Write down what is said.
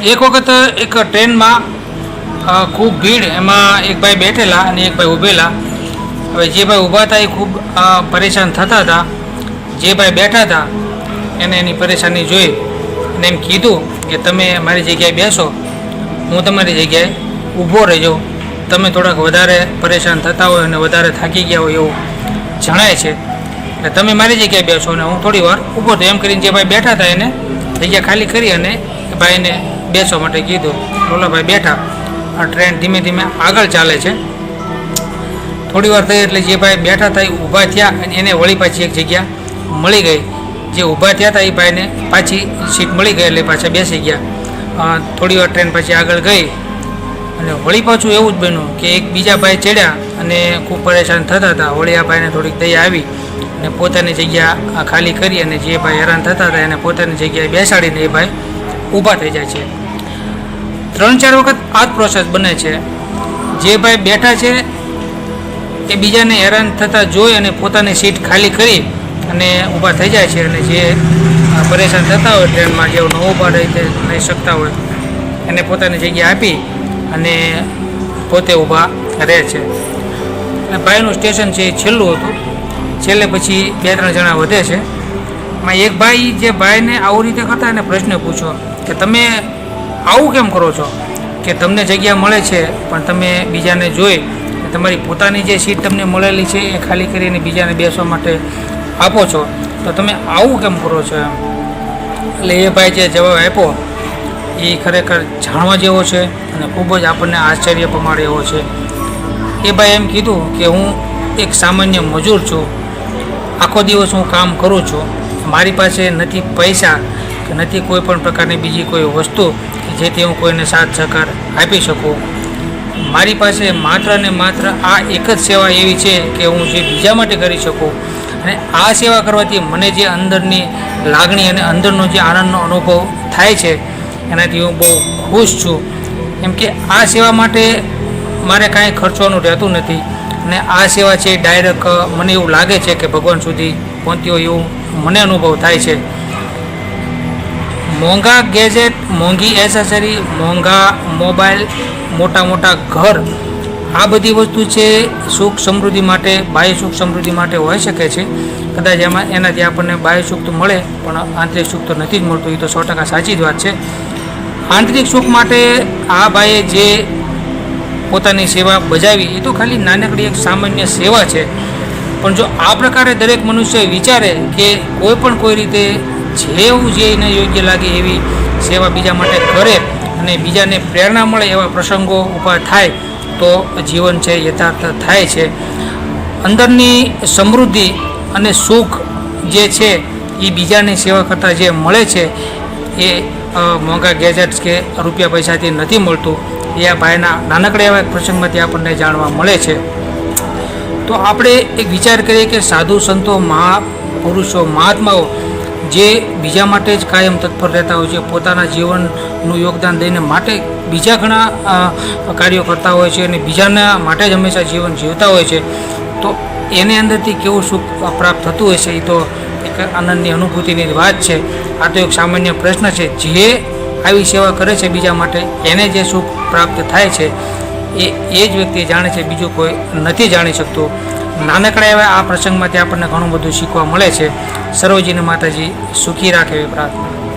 એક વખત એક ટ્રેનમાં ખૂબ ભીડ, એમાં એક ભાઈ બેઠેલા અને એક ભાઈ ઊભેલા હવે જે ભાઈ ઊભા હતા એ ખૂબ પરેશાન થતા હતા. જે ભાઈ બેઠા હતા એને એની પરેશાની જોઈ અને એમ કીધું કે તમે મારી જગ્યાએ બેસો, હું તમારી જગ્યાએ ઊભો રહેજો. તમે થોડાક વધારે પરેશાન થતા હોય અને વધારે થાકી ગયા હોય એવું જણાય છે. એટલે તમે મારી જગ્યાએ બેસો અને હું થોડી વાર ઊભો થયો. એમ કરીને જે ભાઈ બેઠા હતા એને જગ્યા ખાલી કરી અને ભાઈને બેસવા માટે કીધું. લોલાભાઈ બેઠા. આ ટ્રેન ધીમે ધીમે આગળ ચાલે છે. થોડી વાર થઈ એટલે જે ભાઈ બેઠા હતા એ ઊભા થયા અને એને વળી પાછી એક જગ્યા મળી ગઈ. જે ઊભા થયા હતા એ ભાઈને પાછી સીટ મળી ગઈ એટલે પાછા બેસી ગયા. થોડી વાર ટ્રેન પછી આગળ ગઈ. અને વળી પાછું એવું જ બન્યું કે એક બીજા ભાઈ ચડ્યા અને ખૂબ પરેશાન થતા હતા. વળી આ ભાઈને થોડીક દયા આવી અને પોતાની જગ્યા ખાલી કરી અને જે ભાઈ હેરાન થતા હતા એને પોતાની જગ્યાએ બેસાડીને એ ભાઈ ઊભા થઈ જાય છે. ત્રણ ચાર વખત આ જ પ્રોસેસ બને છે. જે ભાઈ બેઠા છે એ બીજાને હેરાન થતાં જોઈ અને પોતાની સીટ ખાલી કરી અને ઊભા થઈ જાય છે અને જે પરેશાન થતા હોય ટ્રેનમાં જેઓ ન ઊભા રહી તે રહી શકતા હોય એને પોતાની જગ્યા આપી અને પોતે ઊભા રહે છે. અને ભાઈનું સ્ટેશન છે એ છેલ્લું હતું. છેલ્લે પછી બે ત્રણ જણા વધે છે. એમાં એક ભાઈ જે ભાઈને આવું રીતે કરતા એને પ્રશ્ન પૂછો કે તમે આવું કેમ કરો છો? કે તમને જગ્યા મળે છે, પણ તમે બીજાને જોઈ તમારી પોતાની જે સીટ તમને મળેલી છે એ ખાલી કરીને બીજાને બેસવા માટે આપો છો. તો તમે આવું કેમ કરો છો એમ? એટલે એ ભાઈ જે જવાબ આપ્યો, એ ખરેખર જાણવા જેવો છે અને ખૂબ જ આપણને આશ્ચર્ય પમાડે એવો છે. એ ભાઈ એમ કીધું કે હું એક સામાન્ય મજૂર છું. આખો દિવસ હું કામ કરું છું. મારી પાસે નથી પૈસા કે નથી કોઈ પણ પ્રકારની બીજી કોઈ વસ્તુ જેથી હું કોઈને સાથ સહકાર આપી શકું. મારી પાસે માત્ર ને માત્ર આ એક જ સેવા એવી છે કે હું જે બીજા માટે કરી શકું. અને આ સેવા કરવાથી મને જે અંદરની લાગણી અને અંદરનો જે આનંદનો અનુભવ થાય છે, એનાથી હું બહુ ખુશ છું. કેમ કે આ સેવા માટે મારે કાંઈ ખર્ચવાનું રહેતું નથી. અને આ સેવા છે ડાયરેક્ટ મને એવું લાગે છે કે ભગવાન સુધી પહોંચ્યો એવું મને અનુભવ થાય છે. મોંઘા ગેજેટ, મોંઘી એસેસરી, મોંઘા મોબાઈલ, મોટા મોટા ઘર, આ બધી વસ્તુ છે સુખ સમૃદ્ધિ માટે, બાહ્ય સુખ સમૃદ્ધિ માટે હોઈ શકે છે. કદાચ એમાં એનાથી આપણને બાહ્ય સુખ તો મળે, પણ આંતરિક સુખ તો નથી જ મળતું, એ તો સો ટકા સાચી જ વાત છે. આંતરિક સુખ માટે આ ભાઈએ જે પોતાની સેવા બજાવી, એ તો ખાલી નાનકડી એક સામાન્ય સેવા છે. પણ જો આ પ્રકારે દરેક મનુષ્ય વિચારે કે કોઈ પણ કોઈ રીતે જેવું જે એને યોગ્ય લાગે એવી સેવા બીજા માટે કરે અને બીજાને પ્રેરણા મળે એવા પ્રસંગો ઊભા થાય, તો જીવન છે યથાર્થ થાય છે. અંદરની સમૃદ્ધિ અને સુખ જે છે, એ બીજાની સેવા કરતાં જે મળે છે, એ મોંઘા ગેજેટ્સ કે રૂપિયા પૈસાથી નથી મળતું, એ આ ભાઈના નાનકડા એવા પ્રસંગમાંથી આપણને જાણવા મળે છે. તો આપણે એક વિચાર કરીએ કે સાધુ સંતો, મહાપુરુષો, મહાત્માઓ જે બીજા માટે જ કાયમ તત્પર રહેતા હોય છે, પોતાના જીવનનું યોગદાન દઈને માટે બીજા ઘણા કાર્યો કરતા હોય છે અને બીજાના માટે જ હંમેશા જીવન જીવતા હોય છે. તો એને અંદરથી કેવું સુખ પ્રાપ્ત થતું હોય છે એ તો એક આનંદની અનુભૂતિની વાત છે. આ તો એક સામાન્ય પ્રશ્ન છે. જે આવી સેવા કરે છે બીજા માટે, એને જે સુખ પ્રાપ્ત થાય છે, એ એ જ વ્યક્તિ જાણે છે, બીજું કોઈ નથી જાણી શકતું. નાનકડા એવા આ પ્રસંગમાંથી આપણને ઘણું બધું શીખવા મળે છે. સરોજીને માતાજી સુખી રાખે એવી પ્રાર્થના.